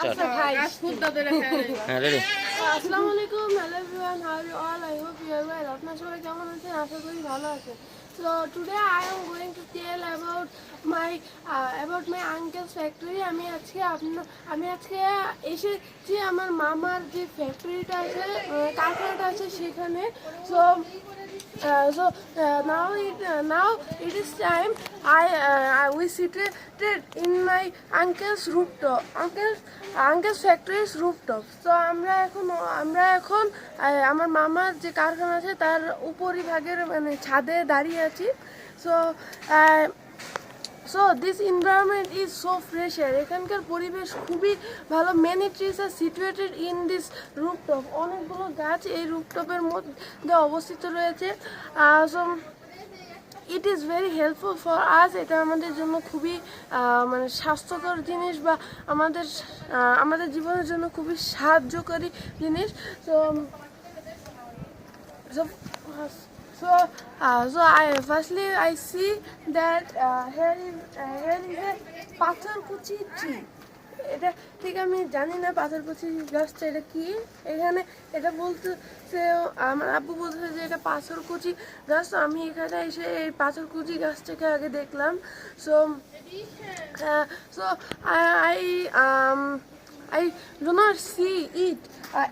Start আচ্ছা ভাই। হ্যাঁ রেডি। আসসালামু আলাইকুম। Hello are all I hope you are সবাই কেমন আছেন? আশা করি ভালো আছেন। So I to my my factory আমি আজকে আপনার আমি আজকে আমার মামার যে ফ্যাক্টরিটা আছে আছে সেখানে। So Uh, so uh, now it uh, now it is time I uh, we seated in my uncle's rooftop uncle's uncle's factory's rooftop. So আমরা এখন আমরা এখন আমার মামার যে কারখানা আছে, তার উপরিভাগের মানে ছাদে দাঁড়িয়ে আছি। So so this environment is so fresh air এখানকার পরিবেশ খুবই ভালো। Many trees are situated in this rooftop অনেকগুলো গাছ এই রুপটপের মধ্যে অবস্থিত রয়েছে। So it is very helpful for us এটা আমাদের জন্য খুবই মানে স্বাস্থ্যকর জিনিস বা আমাদের আমাদের জীবনের জন্য খুবই সাহায্যকারী জিনিস। তো so so uh, so I firstly I see that uh, here is uh, a পাথরকুচি tree. এটা ঠিক আমি জানি না পাথরকুচি গাছটা এটা কি? এখানে এটা বলতে সে আমার আব্বু বলছে যে এটা পাথরকুচি গাছ তো আমি এখানে এসে এই পাথরকুচি গাছটাকে আগে দেখলাম। So so I I do not see it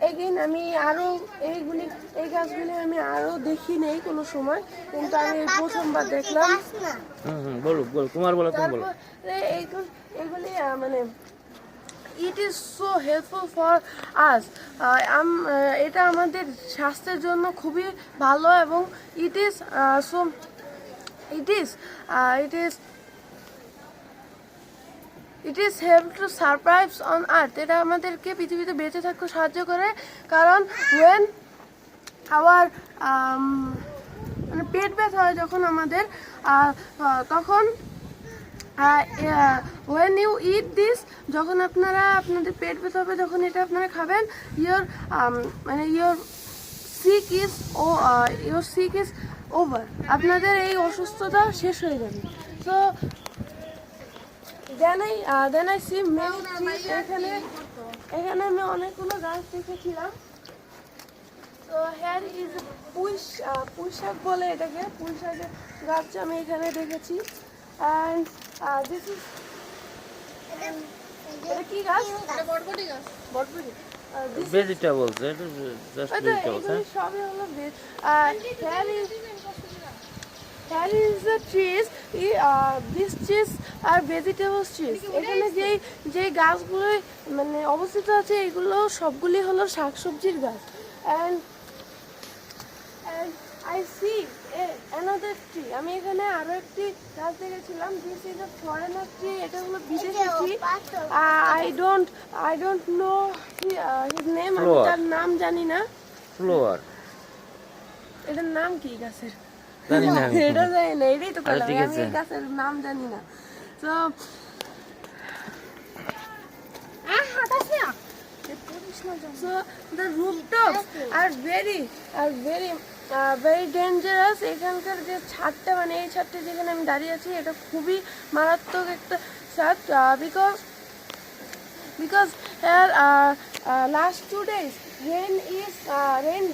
again আমি আরও এইগুলি এই গাছগুলি আমি আরও দেখি নেই কোনো সময় কিন্তু আমি প্রথমবার দেখলাম। বলো বলো তোমার বলো তুমি বলো। এইগুলি মানে it is so helpful for us এটা আমাদের স্বাস্থ্যের জন্য খুবই ভালো এবং it is so it is it is it is help to surprise on earth এটা আমাদেরকে পৃথিবীতে বেঁচে থাকতে সাহায্য করে। কারণ ওয়েন আওয়ার মানে পেট ব্যথা হয় যখন আমাদের তখন ওয়েন ইউ ইট দিস যখন আপনারা আপনাদের পেট ব্যথা হবে, যখন এটা আপনারা খাবেন ইয়োর মানে your sick is oh your sick is over আপনাদের এই অসুস্থতা শেষ হয়ে যাবে। তো then I then I see এখানে এখানে আমি অনেকগুলো গাছ দেখেছিলাম। তো হেয়ার ইজ পুঁই পুঁই শাক বলে এটাকে, পুঁই শাকের গাছ আমি এখানে দেখেছি। অ্যান্ড দিস ইজ এটা কি গাছ? বটবটি this ভেজিটেবলস এটা জাস্ট ভেজিটেবলস হ্যাঁ? সবই হলো veg R here is here is the trees this trees are vegetables trees এখানে যেই যে গাছগুলো মানে অবস্থিত আছে এগুলো সবগুলি হলো শাকসবজির গাছ। And I see another tree আমি এখানে আরও একটি গাছ দেখেছিলাম this is a foreigner tree এটা হলো বিদেশি tree I don't I don't know his name আমি তার নাম জানি না। ফ্লোয়ার এটার নাম কি গাছের? জানি না এটা জানি না এটাই তো বললাম আমি গাছের নাম জানি না। তো so the rooftops are very are very very dangerous এখানকার যে ছাদটা মানে এই ছাদটা যেখানে আমি দাঁড়িয়ে আছি এটা খুবই মারাত্মক একটা ছাদ। Because last two days rain is uh, rain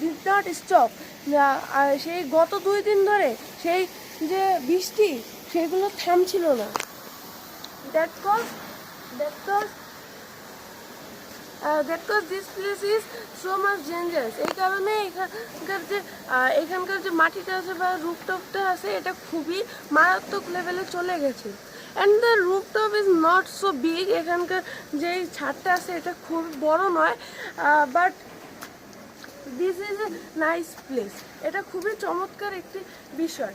did not stop Uh, সেই গত দুই দিন ধরে সেই যে বৃষ্টি সেগুলো থামছিল না। That cause that cause that cause this place is so much dangerous এই কারণে এখানকার যে এখানকার যে মাটিটা আছে বা রুপটপটা আছে, এটা খুবই মারাত্মক লেভেলে চলে গেছে। And the rooftop is not so big এখানকার যে ছাদটা আছে, এটা খুব বড় নয়। But this is a nice place এটা খুবই চমৎকার একটি বিষয়।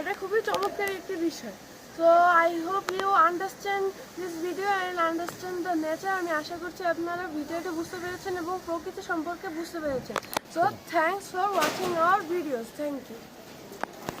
এটা খুবই চমৎকার একটি বিষয়। তো I hope you understand this video and understand the nature আমি আশা করছি আপনারা ভিডিওটা বুঝতে পেরেছেন এবং প্রকৃতি সম্পর্কে বুঝতে পেরেছেন। So thanks for watching our videos thank you